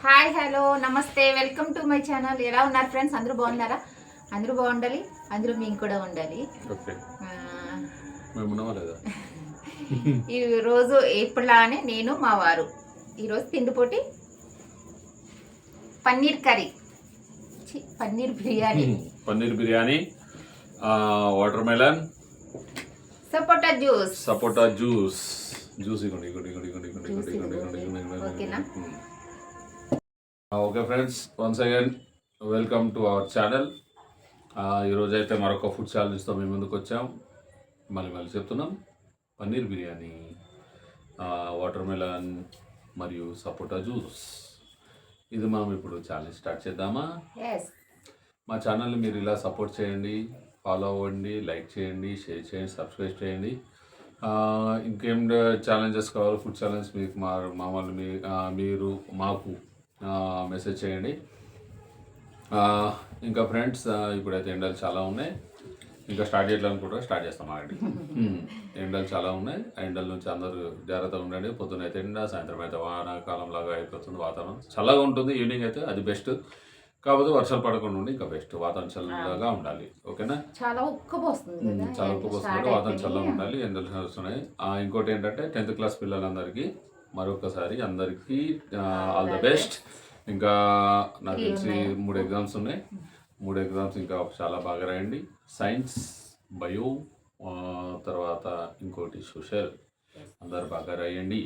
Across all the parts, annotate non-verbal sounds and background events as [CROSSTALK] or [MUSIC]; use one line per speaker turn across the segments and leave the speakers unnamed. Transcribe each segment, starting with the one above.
Hi hello నమస్తే welcome to my channel ఎలా ఉన్నారు ఫ్రెండ్స్ అందరూ బాగున్నారా అందరూ బాగుండాలి అందరూ మేము కూడా ఉండాలి ఈ రోజు ఎప్పుడులానే నేను మా వారు ఈరోజు తిండిపోటి paneer curry paneer biryani
paneer biryani watermelon
సపోటా జ్యూస్
సపోటా జ్యూస్ జ్యూస్ ఇవ్వండి ఇవ్వండి ఇవ్వండి
Juice
ఇవ్వండి
ఇవ్వండి.
ఇవ్వండి ఇవ్వండి
ఓకేనా?
Okay friends once again welcome to our channel ఈరోజు అయితే మరొక ఫుడ్ ఛాలెంజ్తో మేము ముందుకు వచ్చాం. మళ్ళీ మళ్ళీ చెప్తున్నాం. పన్నీర్ బిర్యానీ వాటర్ మెలన్ మరియు సపోటా జ్యూస్ ఇది మనం ఇప్పుడు ఛాలెంజ్ స్టార్ట్ చేద్దామా? మా ఛానల్ని మీరు ఇలా సపోర్ట్ చేయండి ఫాలో అవ్వండి లైక్ చేయండి షేర్ చేయండి సబ్స్క్రైబ్ చేయండి. ఇంకేం ఛాలెంజెస్ కావాలో ఫుడ్ ఛాలెంజ్ మీకు మా మామూలు మీ ఆ, మీరు మాకు మెసేజ్ చేయండి. ఇంకా ఫ్రెండ్స్ ఇప్పుడైతే ఎండలు చాలా ఉన్నాయి. ఇంకా స్టార్ట్ చేయాలని కూడా స్టార్ట్ చేస్తాం ఉమ్, [LAUGHS] ఎండలు చాలా ఉన్నాయి. ఆ ఎండల నుంచి అందరూ జాగ్రత్తగా ఉండండి. పొద్దున అయితే ఎండ సాయంత్రం అయితే వానాకాలం లాగా అయిపోతుంది వాతావరణం చల్లగా ఉంటుంది. ఈవినింగ్ అయితే అది బెస్ట్ కాకపోతే వర్షాలు పడకుండా ఉండి ఇంకా బెస్ట్ వాతావరణం చల్లగా ఉండాలి. ఓకేనా?
చాలా ఉక్కపోస్తుంది
చాలా వస్తుంది వాతావరణం. చల్లగా ఉండాలి. ఎండలు వస్తున్నాయి. ఇంకోటి ఏంటంటే టెన్త్ క్లాస్ పిల్లలందరికీ మరొకసారి అందరికీ ఆల్ ద బెస్ట్ ఇంకా నాకు తెలిసి. మూడు ఎగ్జామ్స్ ఉన్నాయి. మూడు ఎగ్జామ్స్ ఇంకా చాలా బాగా రాయండి. సైన్స్ బయో తర్వాత ఇంకోటి సోషల్ అందరు బాగా రాయండి.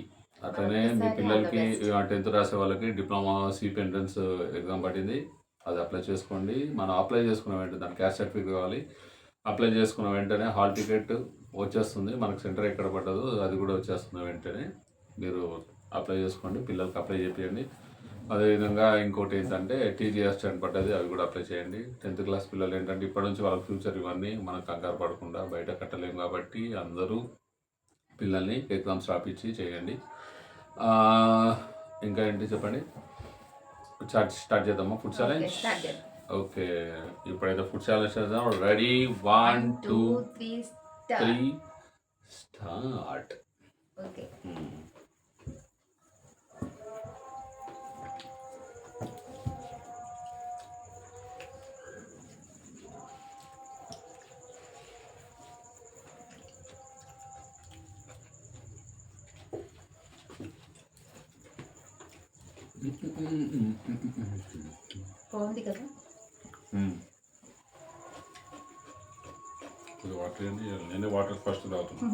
అట్లనే మీ పిల్లలకి టెన్త్ రాసే వాళ్ళకి డిప్లొమా సీప్ ఎంట్రన్స్ ఎగ్జామ్ పడింది అది అప్లై చేసుకోండి. మనం అప్లై చేసుకున్న వెంటనే దానికి క్యాస్ట్ సర్టిఫికేట్ కావాలి. అప్లై చేసుకున్న వెంటనే హాల్ టికెట్ వచ్చేస్తుంది. మనకు సెంటర్ ఎక్కడ పడ్డదో అది కూడా వచ్చేస్తుంది వెంటనే. మీరు అప్లై చేసుకోండి పిల్లలకి అప్లై చేయండి అదేవిధంగా ఇంకోటి ఏంటంటే టీజీఎస్ స్టాండ్ పడ్డది అవి కూడా అప్లై చేయండి. టెన్త్ క్లాస్ పిల్లలు ఏంటంటే ఇప్పటి నుంచి వాళ్ళ ఫ్యూచర్ ఇవన్నీ మనం కంగారు పడకుండా బయట కట్టలేము కాబట్టి అందరూ పిల్లల్ని ఎగ్జామ్స్ రాపిచ్చి చేయండి. ఇంకా ఏంటి చెప్పండి? స్టార్ట్ స్టార్ట్ చేద్దామా? Food challenge. ఓకే ఇప్పుడైతే ఫుడ్ ఛాలెంజ్ చేద్దాం. Ready one two
three
three start
okay బాగుంది కదా?
వాటర్ ఏంటి నేనే వాటర్ ఫస్ట్ తాగుతున్నా.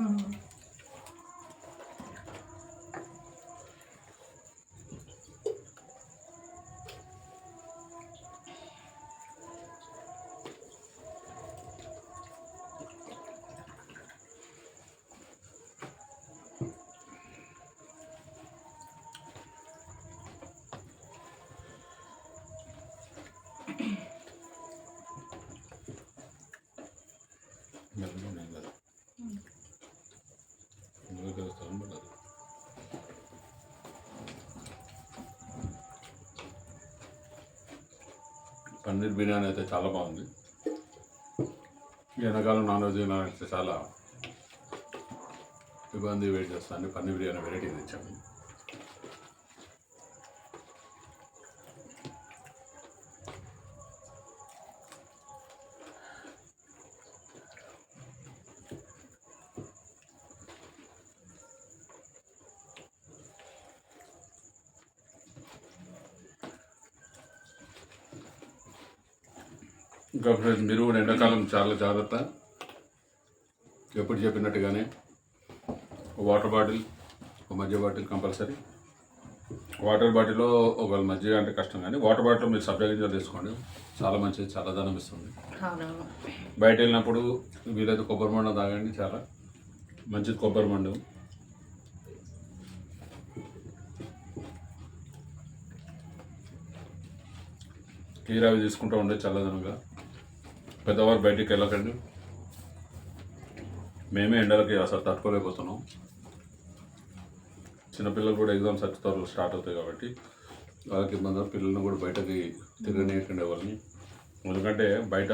పన్నీర్ బిర్యానీ అయితే చాలా బాగుంది. ఎండాకాలం నాన్ వెజ్ తినాలంటే చాలా ఇబ్బంది వెయిట్ చేస్తాను పన్నీర్ బిర్యానీ వెరైటీ తెచ్చాము ఇంకా ఫ్రెండ్స్ మీరు కూడా ఎండాకాలం చాలా జాగ్రత్త. ఎప్పుడు చెప్పినట్టుగానే ఒక వాటర్ బాటిల్ ఒక మధ్య బాటిల్ కంపల్సరీ. వాటర్ బాటిల్లో ఒకవేళ మజ్జిగ అంటే కష్టం కానీ వాటర్ బాటిల్ మీరు సబ్జా గింజలు తీసుకోండి చాలా మంచిది చాలా ధనం ఇస్తుంది. బయట వెళ్ళినప్పుడు వీలైతే కొబ్బరి మండ తాగండి చాలా. మంచిది కొబ్బరి మండు. కీరావి తీసుకుంటూ ఉండే చల్లదనంగా. పెద్దవారు బయటికి వెళ్ళకండి. మేమే ఎండలకి అసలు తట్టుకోలేకపోతున్నాం. చిన్నపిల్లలు కూడా ఎగ్జామ్స్ వచ్చి త్వరలో స్టార్ట్ అవుతాయి కాబట్టి వాళ్ళకి ఇబ్బంది పిల్లల్ని కూడా బయటకి తిరగనీయకండి ఎవరిని. ఎందుకంటే బయట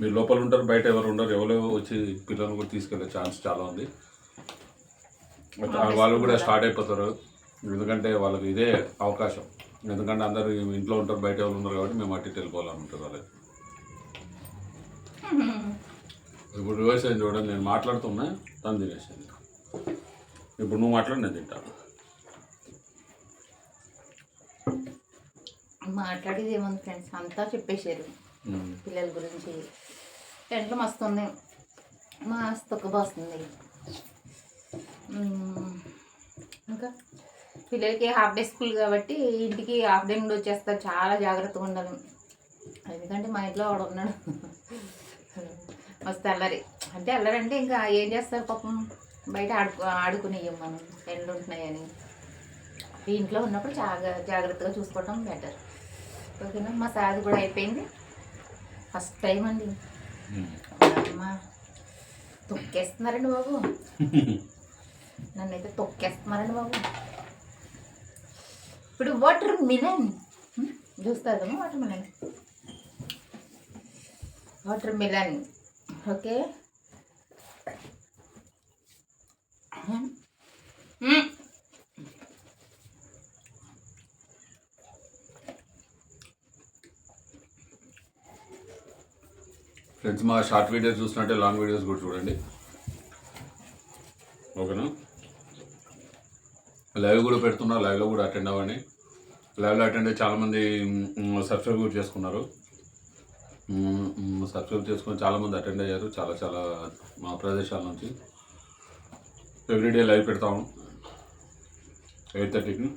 మీరు లోపల ఉంటారు బయట ఎవరు ఉండరు. ఎవరో వచ్చి పిల్లల్ని కూడా తీసుకెళ్ళే ఛాన్స్ చాలా ఉంది. వాళ్ళు కూడా స్టార్ట్ అయిపోతారు. ఎందుకంటే వాళ్ళకి ఇదే అవకాశం. ఎందుకంటే అందరూ ఇంట్లో ఉంటారు బయట వాళ్ళు ఉన్నారు కాబట్టి మేము అట్టి వెళ్ళిపోవాలని ఉంటుంది వాళ్ళకి ఇప్పుడు రివర్స్ అయింది చూడండి నేను మాట్లాడుతున్నా తను తినేసింది. ఇప్పుడు నువ్వు మాట్లాడి నేను తింటాను
మాట్లాడేది ఏముంది ఫ్రెండ్స్ అంతా చెప్పేశారు. పిల్లల గురించి. ఎండలు మస్తు ఉన్నాయి. మస్తు ఒక్క వస్తుంది ఇంకా? పిల్లలకి హాఫ్ డే స్కూల్ కాబట్టి ఇంటికి హాఫ్ డే నుండి వచ్చేస్తారు చాలా జాగ్రత్తగా ఉండాలి. ఎందుకంటే మా ఇంట్లో వాడు ఉన్నాడు. మస్తు అల్లరి. అంటే అల్లరి అంటే ఇంకా ఏం చేస్తారు పాపం? బయట ఆడుకు ఆడుకునేయం మనం. ఎండ్లు ఉంటున్నాయని. ఇంట్లో ఉన్నప్పుడు జాగ్ర జాగ్రత్తగా చూసుకోవడం బెటర్ ఓకేనా? మా సాది కూడా అయిపోయింది. ఫస్ట్ టైం అండి. అమ్మా తొక్కేస్తున్నారండి బాబు. నన్నైతే తొక్కేస్తున్నారండి బాబు. ఇప్పుడు వాటర్ మిలన్ చూస్తాదమ్మా watermelon watermelon okay.
Friends మా షార్ట్ వీడియోస్ చూసినట్టే లాంగ్ వీడియోస్ కూడా చూడండి. ఓకేనా? లైవ్ కూడా పెడుతున్నా లైవ్లో కూడా అటెండ్ అవ్వండి. లైవ్లో అటెండ్ అయ్యి చాలామంది సబ్స్క్రైబ్ కూడా చేసుకున్నారు. సబ్స్క్రైబ్ చేసుకొని చాలామంది అటెండ్ అయ్యారు. చాలా చాలా మా ప్రదేశాల నుంచి. ఎవ్రీడే లైవ్ పెడతాము. ఎయిట్ థర్టీకి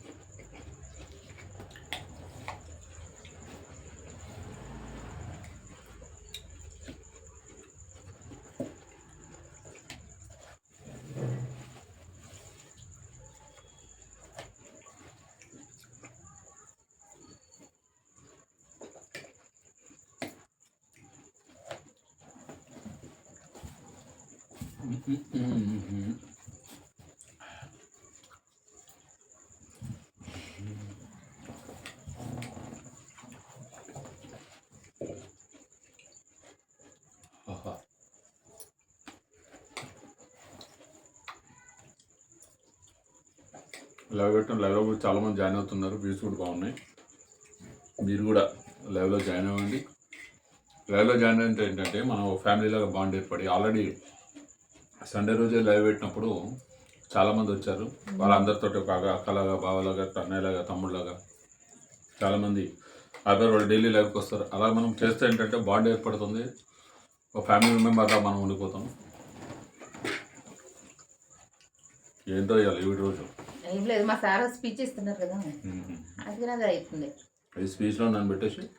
లైవ్ పెట్టడం లైవ్లో కూడా చాలామంది జాయిన్ అవుతున్నారు వ్యూస్ కూడా బాగున్నాయి. మీరు కూడా లైవ్లో జాయిన్ అవ్వండి. లైవ్లో జాయిన్ అంటే ఏంటంటే మనం ఫ్యామిలీలాగా బాండ్ ఏర్పడి ఆల్రెడీ సండే రోజే లైవ్ పెట్టినప్పుడు చాలామంది వచ్చారు. వాళ్ళందరితో అక్క- అక్కలాగా బావలాగా అన్నయ్యలాగా తమ్ముళ్ళలాగా చాలామంది అదే వాళ్ళు డైలీ లైవ్కి వస్తారు. అలా మనం చేస్తే ఏంటంటే బాండ్ ఏర్పడుతుంది. ఒక ఫ్యామిలీ మెంబర్లా మనం ఉండిపోతాం. ఏంటో ఇవాళ ఈ రోజు.
ఏం లేదు మా సార్ స్పీచ్ ఇస్తున్నారు కదా. అది అయిపోతుంది
ఈ స్పీచ్లో నన్ను పెట్టేసి.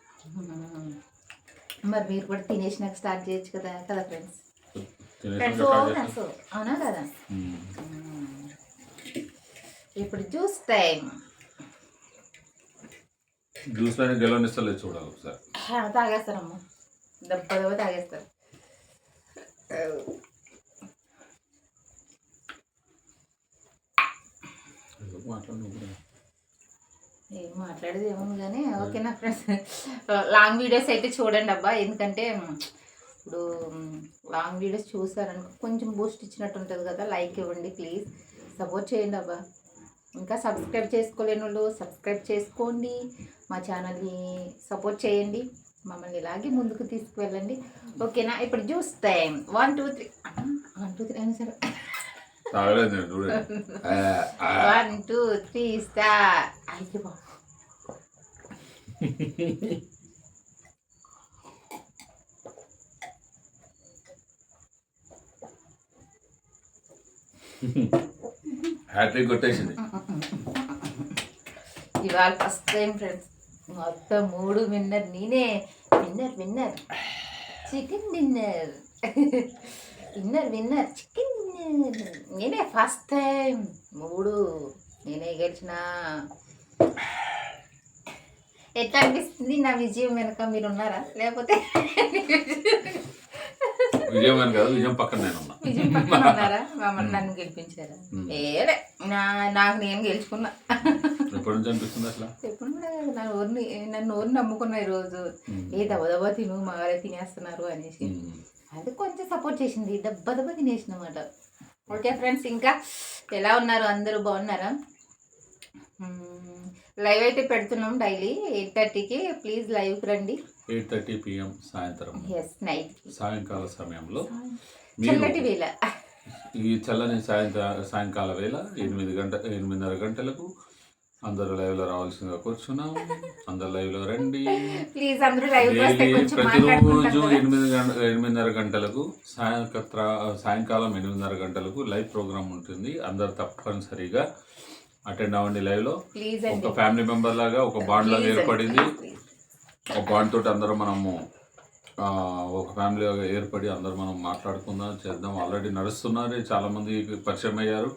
మరి మీరు కూడా తినేసినాక స్టార్ట్ చేయొచ్చు కదా కదా ఫ్రెండ్స్? అవునా కదా. ఇప్పుడు జ్యూస్ టైం
జ్యూస్లో గెలవనిస్తలేదు చూడాలి ఒకసారి
తాగేస్తారమ్మా దెబ్బ తాగేస్తారు మాట్లాడేది ఏముంది కానీ ఓకేనా ఫ్రెండ్స్ లాంగ్ వీడియోస్ అయితే చూడండి అబ్బా ఎందుకంటే ఇప్పుడు లాంగ్ వీడియోస్ చూసారనుకో కొంచెం బూస్ట్ ఇచ్చినట్టు ఉంటుంది కదా లైక్ ఇవ్వండి ప్లీజ్ సపోర్ట్ చేయండి అబ్బా. ఇంకా సబ్స్క్రైబ్ చేసుకోలేని వాళ్ళు సబ్స్క్రైబ్ చేసుకోండి. మా ఛానల్ని సపోర్ట్ చేయండి. మమ్మల్ని ఇలాగే ముందుకు తీసుకువెళ్ళండి. ఓకేనా ఇప్పుడు juice time one two three one two three అయినా సరే. వన్ టూ త్రీ స్టార్ బాబు. [LAUGHS]
హ్యాట్రిక్ కొట్టేసింది.
ఇవాళ ఫస్ట్ టైం ఫ్రెండ్స్ మొత్తం మూడు విన్నర్ నేనే. Winner winner. Chicken dinner. Winner winner. Chicken dinner. నేనే ఫస్ట్ టైం మూడు. నేనే గెలిచిన. ఎట్లా అనిపిస్తుంది నా విజయం వెనక? మీరు ఉన్నారా? లేకపోతే
విజయం అని కాదు విజయం పక్కన నేను ఉన్నా
విజయం పక్కన ఉన్నారా? మమ్మల్ని నన్ను గెలిపించారా? ఏలే నా నాకు నేను గెలుచుకున్నా.
ఎప్పటి నుంచి అనిపిస్తుంది అసలు?
ఎప్పుడు నా ఊరిని నన్ను ఊరిని నమ్ముకున్నా ఈరోజు. ఏ దెబ్బ దెబ్బ తిను మగారే తినేస్తున్నారు అనేసి. అది కొంచెం సపోర్ట్ చేసింది దెబ్బ దెబ్బ తినేసిన అనమాట ఓకే ఫ్రెండ్స్ ఇంకా ఎలా ఉన్నారు? అందరూ బాగున్నారా? లైవ్ అయితే పెడుతున్నాం డైలీ ఎయిట్ థర్టీకి. ప్లీజ్ లైవ్కి రండి.
ఎయిట్ థర్టీ పిఎం సాయంత్రం. సాయంకాల సమయంలో మీరు
చల్లటి వేళ.
ఈ చల్లని సాయంత్ర సాయంకాల వేళ ఎనిమిది గంట ఎనిమిదిన్నర గంటలకు అందరూ లైవ్లో రావాల్సిందిగా కూర్చున్నాం. అందరు లైవ్లో రండి.
ప్లీజ్ అందరూ లైవ్
డైలీ
కొంచెం
ప్రతిరోజు. ఎనిమిది గంట ఎనిమిదిన్నర గంటలకు సాయంత్ర సాయంకాలం ఎనిమిదిన్నర గంటలకు లైవ్ ప్రోగ్రామ్ ఉంటుంది. అందరు తప్పనిసరిగా అటెండ్ అవ్వండి లైవ్లో.
ప్లీజ్
ఒక ఫ్యామిలీ మెంబర్ లాగా ఒక బాండ్ లాగా ఏర్పడింది. ఒక బాండ్ తోటి అందరం మనము ఒక ఫ్యామిలీ ఏర్పడి అందరూ మనం మాట్లాడుకుందాం చేద్దాం. ఆల్రెడీ నడుస్తున్నారు. చాలా మంది పరిచయం అయ్యారు.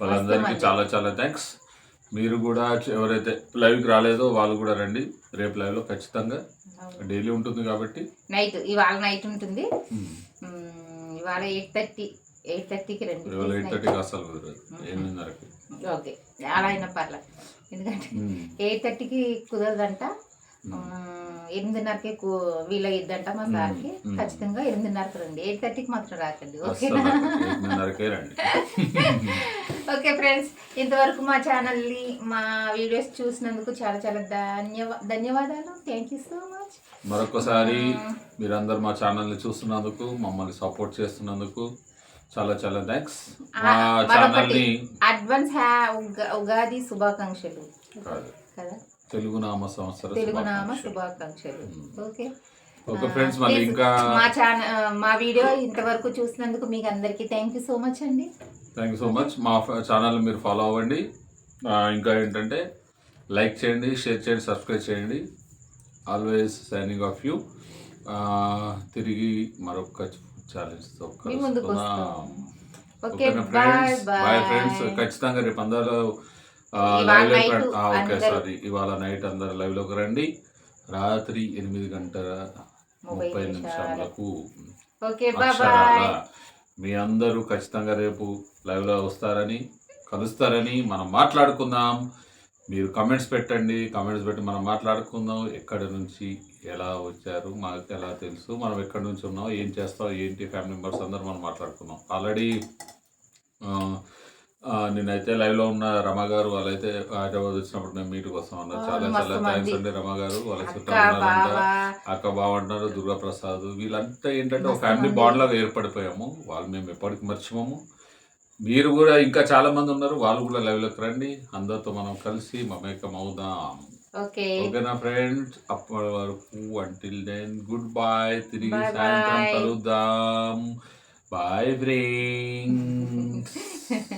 వాళ్ళందరికీ. చాలా చాలా థ్యాంక్స్ మీరు కూడా ఎవరైతే లైవ్కి రాలేదో వాళ్ళు కూడా రండి. రేపు లైవ్లో ఖచ్చితంగా డైలీ ఉంటుంది కాబట్టి.
నైట్ ఇవాళ నైట్ ఉంటుంది. ఇవాళ ఎయిట్ థర్టీ ఎయిట్ థర్టీకి రండి.
ఇవాళ ఎయిట్. థర్టీకి అసలు కుదరదు. ఎనిమిదిన్నరకి.
ఓకే. అలా అయినా పర్లేదు. ఎందుకంటే ఎయిట్ థర్టీకి కుదరదంట. ఎనిమిదిన్నరకి వీలయ్యిద్దంట మా సార్కి. ఖచ్చితంగా ఎనిమిదిన్నరకు రండి. ఎయిట్ థర్టీకి మాత్రం రాకండి ఓకేనా? [LAUGHS] ఓకే ఫ్రెండ్స్ ఇంతవరకు మా ఛానల్ని మా వీడియోస్ చూసినందుకు చాలా చాలా ధన్యవా ధన్యవాదాలు. థ్యాంక్ యూ సో మచ్
మరొకసారి మీరందరూ మా ఛానల్ని చూస్తున్నందుకు మమ్మల్ని సపోర్ట్ చేస్తున్నందుకు చాలా చాలా థ్యాంక్స్. మా ఛానల్ని
అడ్వాన్స్ ఉగాది శుభాకాంక్షలు.
కాదు,
కదా
తెలుగు నామ సంవత్సర
తెలుగు నామ
శుభాకాంక్షలు.
ఓకే.
ఓకే ఫ్రెండ్స్ మళ్ళీ ఇంకా
మా ఛానల్ మా వీడియో ఇంతవరకు చూసినందుకు మీకు అందరికీ థ్యాంక్ యూ సో మచ్ అండి.
థ్యాంక్ యూ సో మచ్ మా ఛానల్ మీరు ఫాలో అవ్వండి. ఇంకా ఏంటంటే లైక్ చేయండి షేర్ చేయండి సబ్స్క్రైబ్ చేయండి. ఆల్వేస్ సైనింగ్ ఆఫ్ యూ తిరిగి మరొక ఛాలెంజ్తో.
Okay
friends bye friends
bye
ఖచ్చితంగా రేపు అందరూ లైవ్ ఓకే సారీ. ఇవాళ నైట్ అందరు లైవ్లోకి రండి. రాత్రి ఎనిమిది గంటల
ముప్పై నిమిషాలకు.
మీ అందరూ ఖచ్చితంగా రేపు లైవ్లో వస్తారని కలుస్తారని మనం మాట్లాడుకుందాం. మీరు కమెంట్స్ పెట్టండి. కమెంట్స్ పెట్టి మనం మాట్లాడుకుందాం. ఎక్కడి నుంచి ఎలా వచ్చారు మాకు ఎలా తెలుసు మనం ఎక్కడి నుంచి ఉన్నాం ఏం చేస్తాం ఏంటి ఫ్యామిలీ మెంబర్స్ అందరూ మనం మాట్లాడుకుందాం. ఆల్రెడీ నేనైతే లైవ్లో ఉన్న రమ గారు వాళ్ళైతే హైదరాబాద్ వచ్చినప్పుడు మేము మీటింగ్ వస్తాం అన్నారు. చాలా చాలా థ్యాంక్స్. అండి రమ గారు. వాళ్ళ
అక్క. బావ.
బాగుంటున్నారు దుర్గా ప్రసాద్ వీళ్ళంతా ఏంటంటే ఒక ఫ్యామిలీ. బాండ్ లాగా ఏర్పడిపోయాము. వాళ్ళు మేము ఎప్పటికి మర్చిపోము. మీరు కూడా ఇంకా చాలా మంది ఉన్నారు. వాళ్ళు కూడా లైవ్లోకి రండి. అందరితో మనం కలిసి మమేకం అవుదాం.
ఓకే.
ఓకేనా ఫ్రెండ్స్ అప్పటి వరకు అంటిల్ దెన్ గుడ్ బాయ్ తిరిగి సాయంత్రం. కలుద్దాం. Bye friends [LAUGHS]